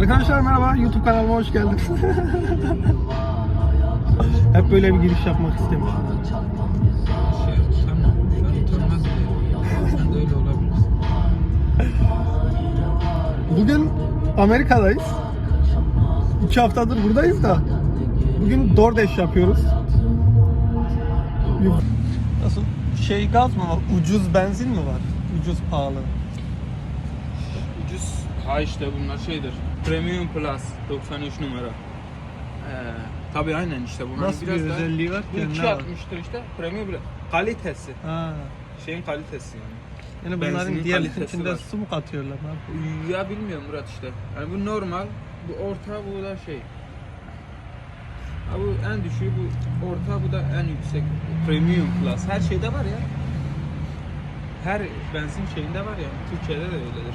Arkadaşlar merhaba, YouTube kanalıma hoş geldiniz. Hep böyle bir giriş yapmak istemiştim. Şey. Bugün Amerika'dayız. İki haftadır buradayız da. Bugün DoorDash yapıyoruz. Nasıl? Şey gaz mı var? Ucuz benzin mi var? Ucuz pahalı. Ucuz. Ha işte bunlar şeydir. Premium Plus 93 numara. Ee, tabii aynen işte bunların Nasıl bir biraz daha- özelliği var Bu ki? Ne var? 260'tır işte. Premium Plus. Kalitesi. Ha. Şeyin kalitesi yani. Yani bunların Benzinin diğer kalitesi içinde var. su mu katıyorlar? Yapıyor? Ya bilmiyorum Murat işte. Yani bu normal, bu orta, bu da şey. Ha bu en düşüğü, bu orta, bu da en yüksek. Premium Plus. Her şeyde var ya. Her benzin şeyinde var ya. Türkiye'de de öyledir.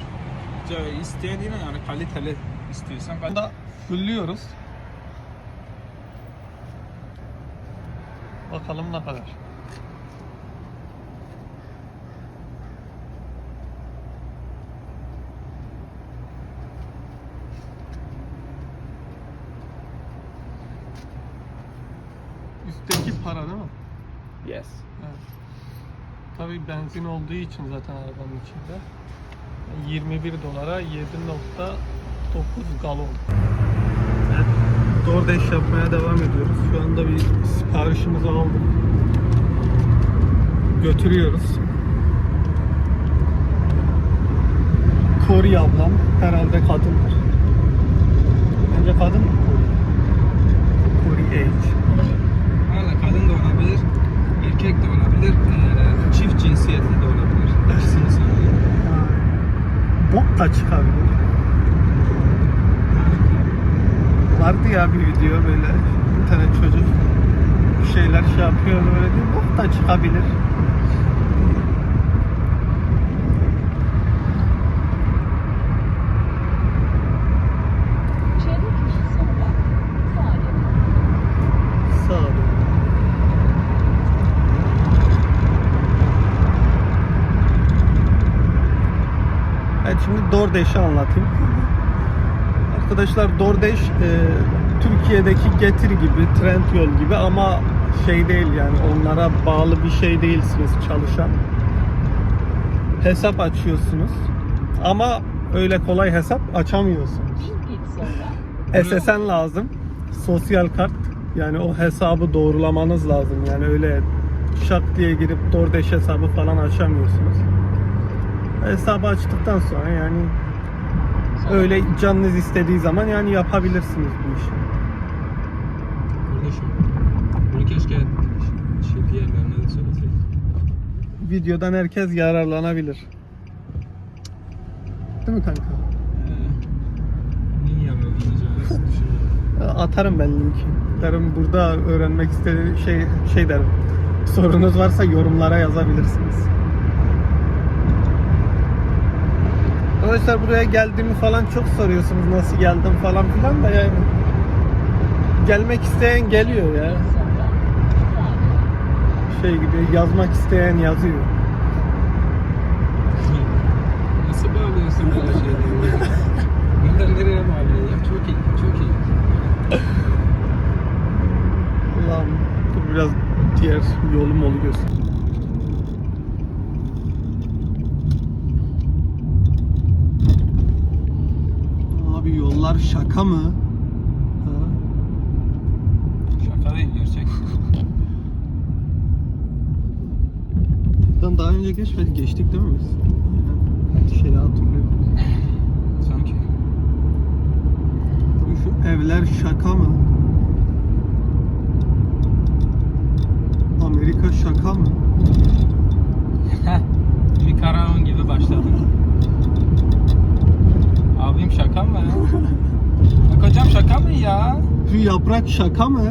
Yine yani kaliteli istiyorsan. kal- Burada fullüyoruz. Bakalım ne kadar. Üstteki para değil mi? Yes. Evet. Tabii benzin olduğu için zaten arabanın içinde. 21 dolara 7.9 galon. Evet, DoorDash yapmaya devam ediyoruz. Şu anda bir siparişimizi aldık. Götürüyoruz. Kori ablam herhalde kadındır. Bence kadın mı? Kori H. Valla kadın da olabilir, erkek de olabilir, eee, çift cinsiyetli de olabilir. İkisini sanıyorum. Bok da çıkabilir. Vardı ya bir video böyle bir tane çocuk bir şeyler şey yapıyor böyle diyor. Bok da çıkabilir. Evet şimdi DoorDash'i anlatayım. Arkadaşlar DoorDash e, Türkiye'deki Getir gibi, Trendyol gibi ama şey değil yani onlara bağlı bir şey değilsiniz çalışan. Hesap açıyorsunuz ama öyle kolay hesap açamıyorsunuz. SSN lazım. Sosyal kart. Yani o hesabı doğrulamanız lazım. Yani öyle şak diye girip DoorDash hesabı falan açamıyorsunuz. Hesabı açtıktan sonra yani öyle canınız istediği zaman yani yapabilirsiniz bu işi. Kardeşim, bunu keşke şey diğerlerine de söyleseydik. Videodan herkes yararlanabilir. Değil mi kanka? Ee, niye yapamayacağız düşünüyorum. Atarım ben linki. Derim burada öğrenmek istediğim şey şey derim. Sorunuz varsa yorumlara yazabilirsiniz. Arkadaşlar buraya geldiğimi falan çok soruyorsunuz. Nasıl geldim falan filan da yani. Gelmek isteyen geliyor ya. Şey gibi yazmak isteyen yazıyor. Nasıl bağlıyorsun böyle şeyleri? Nereden nereye bağlıyor ya? Çok iyi, çok iyi. Allah'ım biraz diğer yolum olu göster. Yollar şaka mı? Ha? Şaka değil, gerçek. Buradan daha önce geçmedik, geçtik değil mi biz? Şeyi hatırlıyorum. Sanki. Abi Şu evler şaka mı? Amerika şaka mı? Bir karavan gibi başladı. Abim şaka mı? Bak hocam şaka mı ya? Şu yaprak şaka mı?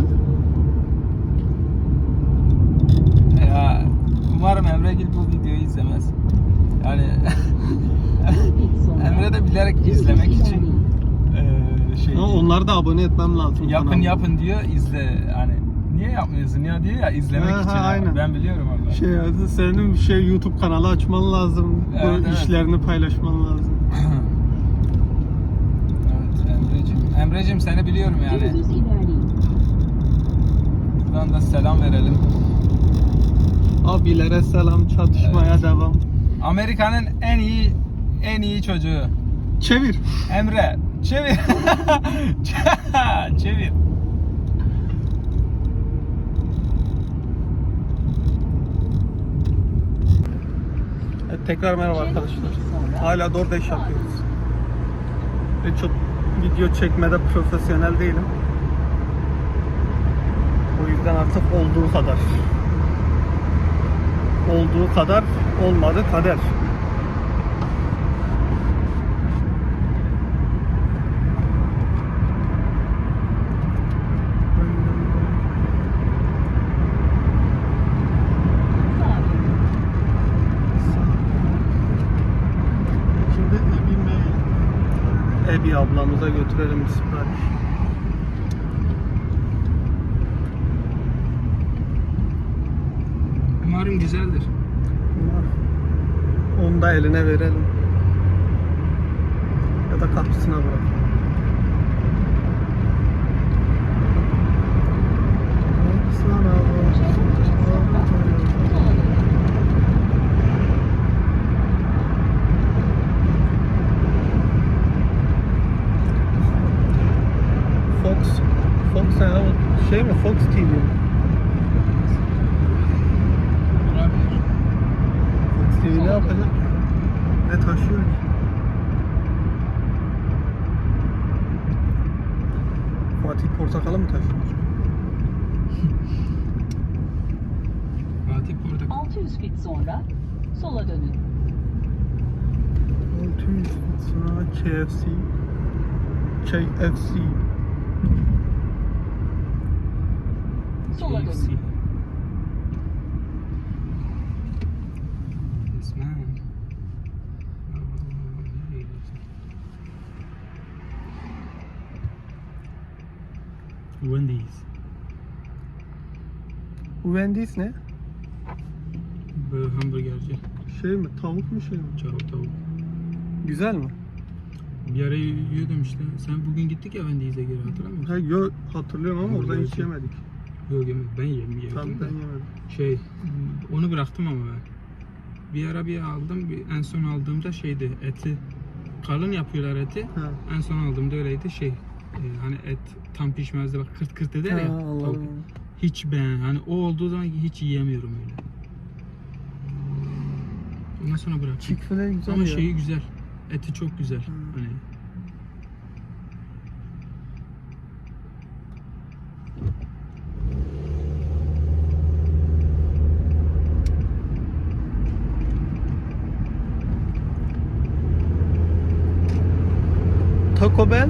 Ya umarım Emregil bu videoyu izlemez. Yani bin de bilerek izlemek için eee, şey Ama onları da abone etmem lazım. yapın kanalıma. yapın diyor izle hani niye yapmıyorsun ya diyor ya izlemek Ha, ha, için. aynen. Ben biliyorum Allah. Şey senin bir şey YouTube kanalı açman lazım. Evet, bu evet. işlerini paylaşman lazım. evet Emre Emre'cim seni biliyorum yani. Buradan da selam verelim. Abilere selam, çatışmaya Evet. devam. Amerika'nın en iyi en iyi çocuğu. Çevir. Emre çevir. çevir. Evet, tekrar merhaba arkadaşlar. Hala DoorDash yapıyoruz. Ve çok video çekmede profesyonel değilim. O yüzden artık olduğu kadar. Olduğu kadar olmadı kader. Sağa dönün. Şimdi Ebi ablamıza götürelim bir sipariş. Umarım güzeldir. Onu da eline verelim. Ya da kapısına bırak. Sola dönün. Fox, Fox ya o şey mi? Fox TV mi? Olabilir. Fox TV ne yapacak? Ne taşıyor ki? Fatih Portakal'ı mı taşıyor? Fatih Portakal. 600 fit sonra sola dönün. 600 sonra KFC KFC Sola KFC. dönün. Yes, man. Aa, nereye gidiyorsun? Wendy's. Wendy's ne? Böyle hamburgerci. Şey mi? Tavuk mu şey mi? Tavuk tavuk. Güzel mi? Bir ara yiyordum işte. Sen bugün gittik ya Wendy's'e geri hatırlamıyor musun? Ha, yo, hatırlıyorum ama oradan hiç Hamburgerci. yemedik. Yok yemedim. Ben yem, yemedim. Tam de. ben yemedim. Şey, onu bıraktım ama ben. Bir ara bir aldım. Bir, en son aldığımda şeydi eti. Kalın yapıyorlar eti. Ha. En son aldığımda öyleydi şey. E, hani et tam pişmezdi bak kırt kırt eder ya. Ha, tavuk. Hiç ben hani o olduğu zaman hiç yiyemiyorum öyle. Ondan sonra bıraktım. Chick-fil-A güzel Ama ya. şeyi güzel. Eti çok güzel. Hani Taco Bell.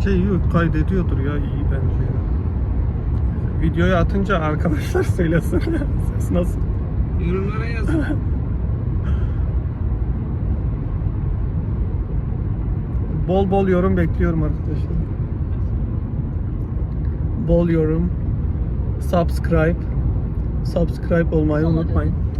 Bence iyi kaydediyordur ya iyi bence. ya. Videoyu atınca arkadaşlar söylesin. Ses nasıl? Yorumlara yazın. Bol bol yorum bekliyorum arkadaşlar. Bol yorum. Subscribe. Subscribe olmayı unutmayın. dönün.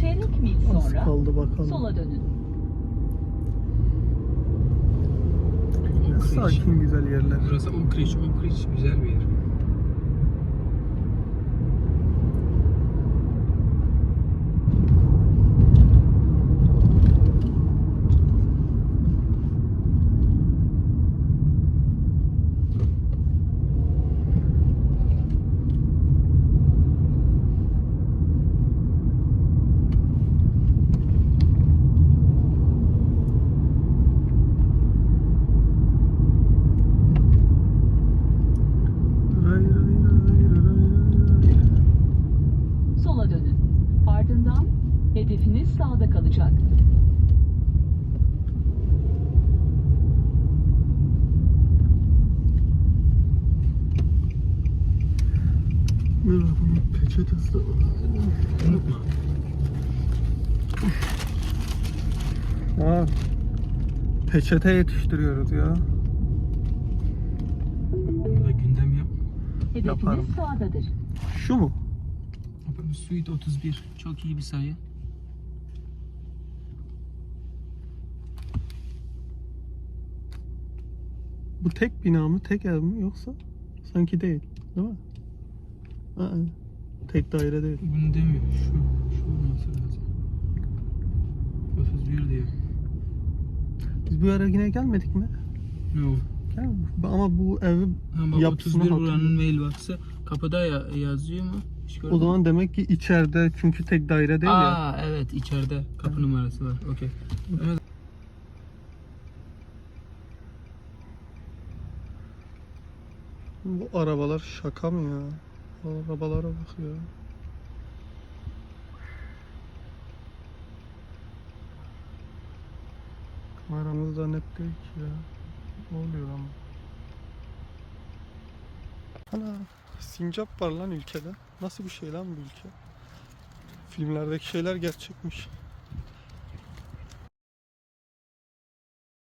Çeyrek mil Az sonra kaldı bakalım. sola dönün. Sakin güzel yerler. Burası Oak Ridge. Oak Ridge güzel bir yer. Hedefiniz sağda kalacak. Bunun peçetesi de var. Unutma. Ha. Peçete yetiştiriyoruz ya. Bunu da gündem yap. Hedefiniz Yaparım. sağdadır. Şu mu? Suite 31. Çok iyi bir sayı. Bu tek bina mı, tek ev mi yoksa? Sanki değil, değil mi? Aa, tek daire değil. Bunu demiyor. Şu. Şu olması lazım. 31 diyor. Biz bu ara yine gelmedik mi? No. Gel. Ama bu evi Ha bak Yapısını 31 buranın mailbox'ı. Kapıda ya, yazıyor mu? Hiç o zaman demek ki içeride çünkü tek daire değil ya. Aa evet içeride kapı numarası var. Okey. Evet. Bu arabalar şaka mı ya? Arabalara bak ya. Kameramızda net değil ki ya. Ne oluyor ama? Ana sincap var lan ülkede. Nasıl bir şey lan bu ülke? Filmlerdeki şeyler gerçekmiş.